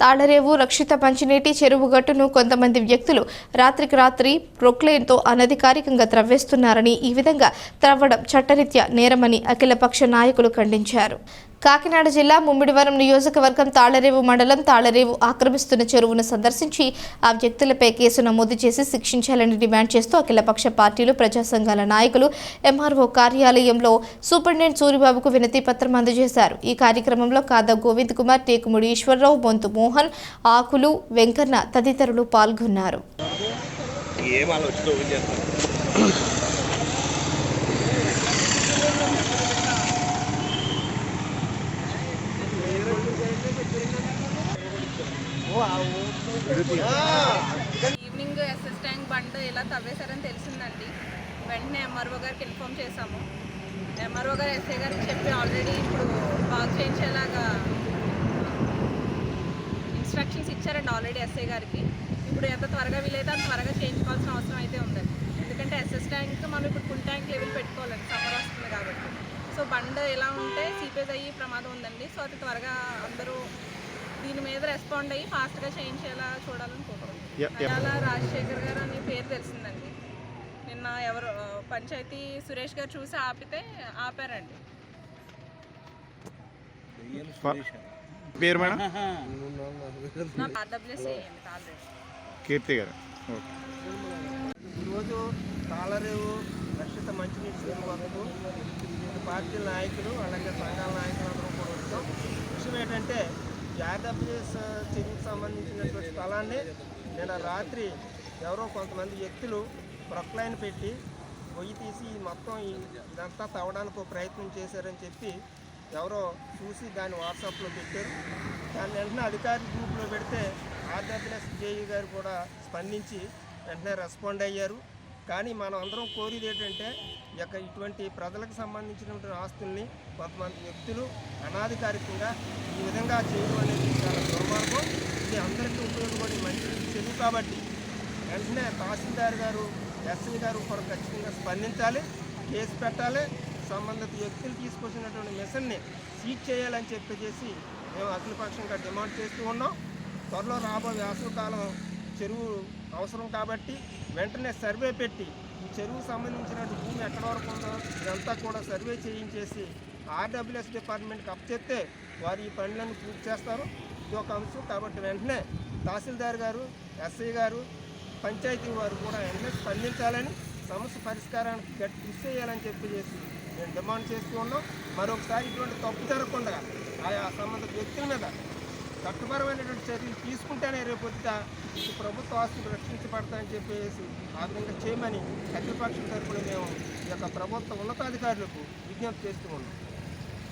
తాళరేవు రక్షిత మంచినీటి చెరువు గట్టును కొంతమంది వ్యక్తులు రాత్రికి రాత్రి ప్రొక్లేన్తో అనధికారికంగా త్రవ్వేస్తున్నారని ఈ విధంగా త్రవ్వడం చట్టరీత్యా నేరమని అఖిలపక్ష నాయకులు ఖండించారు. కాకినాడ జిల్లా ముమ్మిడివరం నియోజకవర్గం తాళరేవు మండలం తాళరేవు ఆక్రమిస్తున్న చెరువును సందర్శించి ఆ వ్యక్తులపై కేసు నమోదు చేసి శిక్షించాలని డిమాండ్ చేస్తూ అఖిలపక్ష పార్టీలు ప్రజా సంఘాల నాయకులు ఎంఆర్ఓ కార్యాలయంలో సూపరింటెండెంట్ సూరిబాబుకు వినతి పత్రం అందజేశారు. ఈ కార్యక్రమంలో కాదా గోవింద్ కుమార్ టేకుముడి ఈశ్వరరావు బొంతు మోహన్ ఆకులు వెంకన్న తదితరులు పాల్గొన్నారు. ఈవినింగ్ ఎస్ఎస్ ట్యాంక్ బండ్ ఇలా తవ్వేశారని తెలిసిందండి. వెంటనే ఎంఆర్ఓ గారికి ఇన్ఫామ్ చేశాము. ఎంఆర్ఓ గారు ఎస్ఐ గారికి చెప్పి ఆల్రెడీ ఇప్పుడు బాగు చేయించేలాగా ఇన్స్ట్రక్షన్స్ ఇచ్చారండి ఆల్రెడీ ఎస్ఐ గారికి. ఇప్పుడు ఎంత త్వరగా వీలైతే అంత త్వరగా చేయించుకోవాల్సిన అవసరం అయితే ఉందండి ఎందుకంటే ఎస్ఎస్ ట్యాంక్ మనం ఇప్పుడు ఫుల్ ట్యాంక్ లెవెల్ పెట్టుకోవాలండి సమ్మర్ వస్తుంది కాబట్టి. సో బండ్ ఎలా ఉంటే సీపేజ్ అయ్యి ప్రమాదం ఉందండి. సో అది త్వరగా అందరూ దీని మీద రెస్పాండ్ అయ్యి ఫాస్ట్గా చేయించేలా చూడాలని కోరుకుంటున్నాను. అలా రాజశేఖర్ గారు అని పేరు తెలిసిందండి. నిన్న ఎవరు పంచాయతీ సురేష్ గారు చూసి ఆపితే ఆపారండి. పేరు మేడం? కీర్తి గారు. ఓకే. ఈరోజు తాళరేవు రక్షిత మంచినీటి వరకు పార్టీల నాయకులు అలాగే సంఘాల నాయకులు అందరూ కూడా వచ్చాం విషయం ఏంటంటే ఈ ఆర్డబ్ల్యూఎస్ చెరువుకు సంబంధించినటువంటి స్థలాన్ని నిన్న రాత్రి ఎవరో కొంతమంది వ్యక్తులు ప్రొక్లైన్ పెట్టి పొయ్యి తీసి మొత్తం ఇదంతా తవ్వడానికి ఒక ప్రయత్నం చేశారని చెప్పి ఎవరో చూసి దాన్ని వాట్సాప్లో పెట్టారు. దాన్ని వెంటనే అధికారి గ్రూప్లో పెడితే ఆర్డబ్ల్యూఎస్ జేఈ గారు కూడా స్పందించి వెంటనే రెస్పాండ్ అయ్యారు. కానీ మనం అందరం కోరేది ఏంటంటే యొక్క ఇటువంటి ప్రజలకు సంబంధించినటువంటి ఆస్తుల్ని కొంతమంది వ్యక్తులు అనాధికారికంగా ఈ విధంగా చేయడం అనేది చాలా దుర్మార్గం. ఇది అందరికీ ఉపయోగపడే మంచి చెరువు కాబట్టి వెంటనే తహసీల్దార్ గారు ఎస్ఐ గారు కూడా ఖచ్చితంగా స్పందించాలి కేసు పెట్టాలి సంబంధిత వ్యక్తులు తీసుకొచ్చినటువంటి మిషన్ని సీజ్ చేయాలని చెప్పేసి మేము అఖిలపక్షంగా డిమాండ్ చేస్తూ ఉన్నాం. త్వరలో రాబోయే వేసవికాలం చెరువు అవసరం కాబట్టి వెంటనే సర్వే పెట్టి ఈ చెరువుకు సంబంధించిన భూమి ఎక్కడ వరకు ఉందో ఇదంతా కూడా సర్వే చేయించేసి ఆర్డబ్ల్యూఎస్ డిపార్ట్మెంట్కి అప్పచెప్తే వారు ఈ పనులను పూర్తి చేస్తారు. ఇది ఒక అంశం. కాబట్టి వెంటనే తహసీల్దార్ గారు ఎస్ఐ గారు పంచాయతీ వారు కూడా వెంటనే స్పందించాలని సమస్య పరిష్కారానికి గట్టి కృషి చేయాలని చెప్పేసి మేము డిమాండ్ చేస్తూ ఉన్నాం. మరొకసారి ఇటువంటి తప్పు జరగకుండా ఆయా సంబంధిత వ్యక్తుల మీద చట్టపరమైనటువంటి చర్యలు తీసుకుంటేనే రేపు పొద్దుట ఈ ప్రభుత్వ ఆస్తులు రక్షించబడతాయని చెప్పేసి ఆ విధంగా చేయమని అఖిలపక్షం తరఫున మేము ఈ యొక్క ప్రభుత్వ ఉన్నతాధికారులకు విజ్ఞప్తి చేస్తూ ఉన్నాం.